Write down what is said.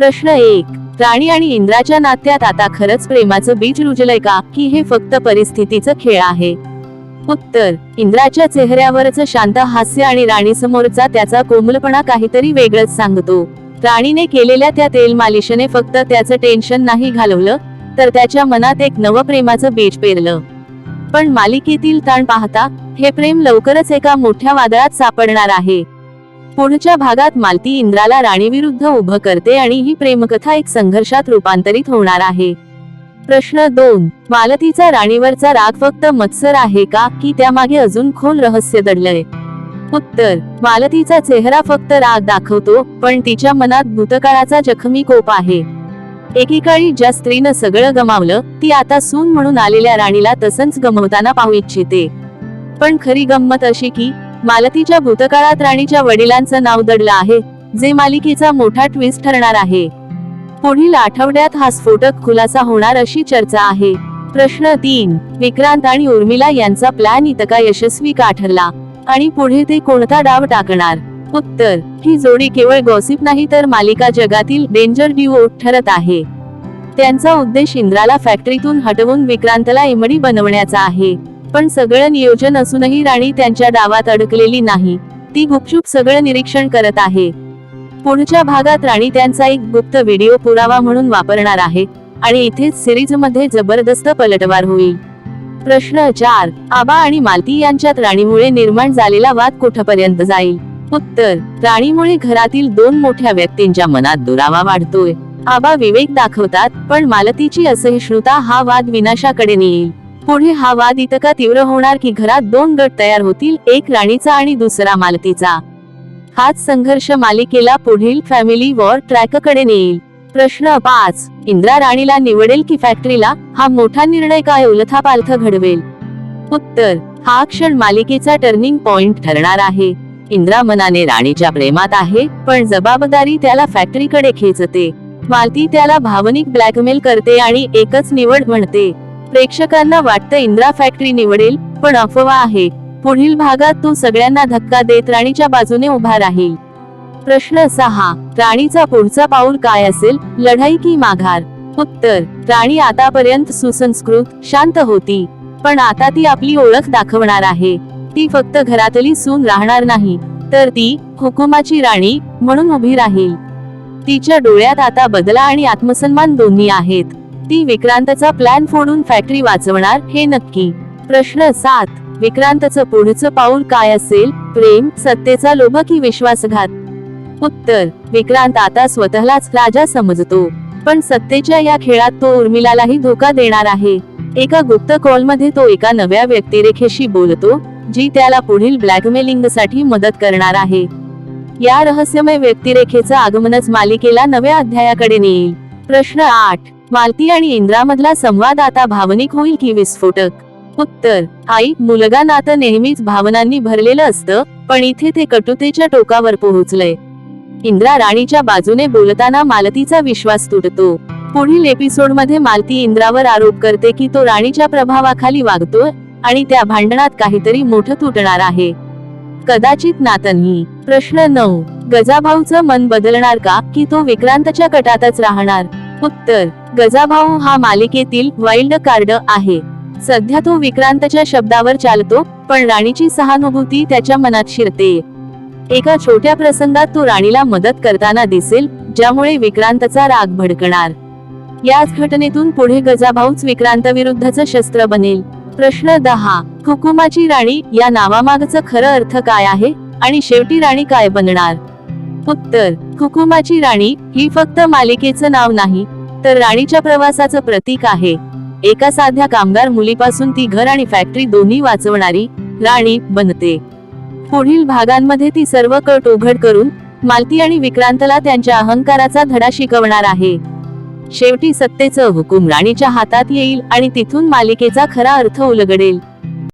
प्रश्न एक. राणी आणि इंद्राच्या नात्यात आता खरंच प्रेमाचं बीज रुजलंय का? की हे फक्त परिस्थितीचं खेळ आहे? उत्तर. इंद्राच्या चेहऱ्यावरचं शांत हास्य आणि राणीसमोरचा त्याचा कोमलपणा काहीतरी वेगळंच सांगतो. राणीने केलेल्या त्या तेल मालिशने फक्त त्याचं टेन्शन नाही घालवलं तर त्याच्या मनात एक नवं प्रेमाचं बीज पेरलं. पण मालिकेतील ताण पाहता हे प्रेम लवकरच एका मोठ्या वादळात सापडणार आहे. पुढच्या भागात मालती इंद्राला राणीविरुद्ध उभं करते आणि ही प्रेमकथा एक संघर्षात रूपांतरित होणार आहे? प्रश्न दोन. मालतीचा राणीवरचा राग फक्त मत्सर आहे का की त्यामागे अजून खोल रहस्य दडलंय? उत्तर. मालतीचा चेहरा फक्त राग दाखवतो पण तिच्या मनात भूतकाळाचा जखमी कोप आहे. एकेकाळी ज्या स्त्रीनं सगळं गमावलं ती आता सून म्हणून आलेल्या राणीला तसंच गमवताना पाहू इच्छिते. पण खरी गंमत अशी की मालतीच्या भूतकाळात राणीच्या वडिलांचं नाव दडलं आहे जे मालिकेचा मोठा ट्विस्ट ठरणार आहे. पुढील आठवड्यात हा स्फोटक खुलासा होणार अशी चर्चा आहे. प्रश्न तीन विक्रांत आणि उर्मिला यांचा प्लॅन इतका यशस्वी का ठरला? आणि पुढे ते कोणता डाव टाकणार? उत्तर ही जोडी केवळ गॉसिप नाही तर मालिका जगातील डेंजर ड्युओ ठरत आहे. त्यांचा उद्देश इंद्राला फॅक्टरीतून हटवून विक्रांतला इमडी बनवण्याचा आहे. पण सगळं नियोजन असूनही राणी त्यांच्या डावात अडकलेली नाही. ती गुपचूप सगळं निरीक्षण करत आहे. पुढच्या भागात राणी त्यांचा एक गुप्त व्हिडिओ पुरावा म्हणून वापरणार आहे आणि इथेच सिरीजमध्ये जबरदस्त पलटवार होईल. प्रश्न चार आबा आणि मालती यांच्यात राणीमुळे निर्माण झालेला वाद कुठपर्यंत जाईल? उत्तर राणीमुळे घरातील दोन मोठ्या व्यक्तींच्या मनात दुरावा वाढतोय. आबा विवेक दाखवतात पण मालतीची असहिष्णुता हा वाद विनाशाकडे नेईल. पुढे हा वाद इतका तीव्र होणार की घरात दोन गट तयार होतील एक राणीचा आणि दुसरा मालतीचा हाच संघर्ष मालिकेला पुढील फॅमिली वॉर ट्रॅककडे नेईल. प्रश्न पाच. इंद्रा राणीला निवडेल की फॅक्टरीला हा मोठा निर्णय काय? उलथापालथ घडवेल. उत्तर. हा क्षण मालिकेचा टर्निंग पॉइंट ठरणार आहे. इंद्रा मनाने राणीच्या प्रेमात आहे पण जबाबदारी त्याला फॅक्टरीकडे खेचते. मालती त्याला भावनिक ब्लॅकमेल करते आणि एकच निवड म्हणते. प्रेक्षकांना वाटतं इंद्रा फॅक्टरी निवडेल पण अफवा आहे. पुढील भागात तो सगळ्यांना धक्का देत राणीच्या बाजूने उभा राहील. प्रश्न सहा राणीचा पुढचा पाऊल काय असेल? लढाई की माघार? उत्तर राणी आतापर्यंत सुसंस्कृत शांत होती. पण आता ती आपली ओळख दाखवणार आहे. ती फक्त घरातली सून राहणार नाही. तर ती हुकुमाची राणी म्हणून उभी राहील. तिच्या डोळ्यात आता बदला आणि आत्मसन्मान दोन्ही आहेत. ती विक्रांतचा प्लॅन फोडून फॅक्टरी वाचवणार हे नक्की. प्रश्न सात. विक्रांतचं पुढचं पाऊल काय असेल? प्रेम सत्तेचा लोभ की विश्वासघात? उत्तर. विक्रांत आता स्वतःलाच राजा समजतो. पण सत्तेच्या या खेळात तो उर्मिलालाही धोका देणार आहे. एका गुप्त कॉलमध्ये तो एका नव्या व्यक्तिरेखेशी बोलतो जी त्याला पुढील ब्लॅकमेलिंगसाठी मदत करणार आहे. या रहस्यमय व्यक्तिरेखेचं आगमनच मालिकेला नव्या अध्यायाकडे नेईल. प्रश्न आठ. मालती आणि इंद्रामधला संवाद आता भावनिक होईल की विस्फोटक? उत्तर आई मुलगा नातं नेहमीच भावनांनी भरलेलं असतं पण इथे ते कटुतेच्या टोकावर पोहोचलंय. इंद्रा राणीच्या बाजूने बोलताना मालतीचा विश्वास तुटतो. पुढील एपिसोडमध्ये मालती इंद्रावर आरोप करते की तो राणीच्या प्रभावाखाली वागतोय आणि त्या भांडणात काहीतरी मोठं तुटणार आहे. कदाचित नातनही. प्रश्न नऊ. गजाभाऊचं मन बदलणार का की तो विक्रांतच्या कटातच राहणार? उत्तर गजाभाऊ हा मालिकेतील वाईल्ड कार्ड आहे. सध्या तो विक्रांतच्या शब्दावर चालतो पण राणीची सहानुभूती त्याच्या मनात शिरते. एका छोट्या प्रसंगात तो राणीला मदत करताना दिसेल ज्यामुळे विक्रांतचा राग भडकणार. याच घटनेतून पुढे गजाभाऊच विक्रांत विरुद्धचं शस्त्र बनेल. प्रश्न दहा हुकुमाची राणी या नावामागचं खरं अर्थ काय आहे आणि शेवटी राणी काय बनणार? उत्तर हुकुमाची राणी ही फक्त मालिकेचं नाव नाही तर राणीच्या प्रवासाचं प्रतीक आहे. एका साध्या कामगार मुलीपासून ती घर आणि फॅक्टरी दोन्ही वाचवणारी राणी बनते. पुढील भागांमध्ये ती सर्व कट उघड करून मालती आणि विक्रांतला त्यांच्या अहंकाराचा धडा शिकवणार आहे. शेवटी सत्तेचं हुकूम राणीच्या हातात येईल आणि तिथून मालिकेचा खरा अर्थ उलगडेल.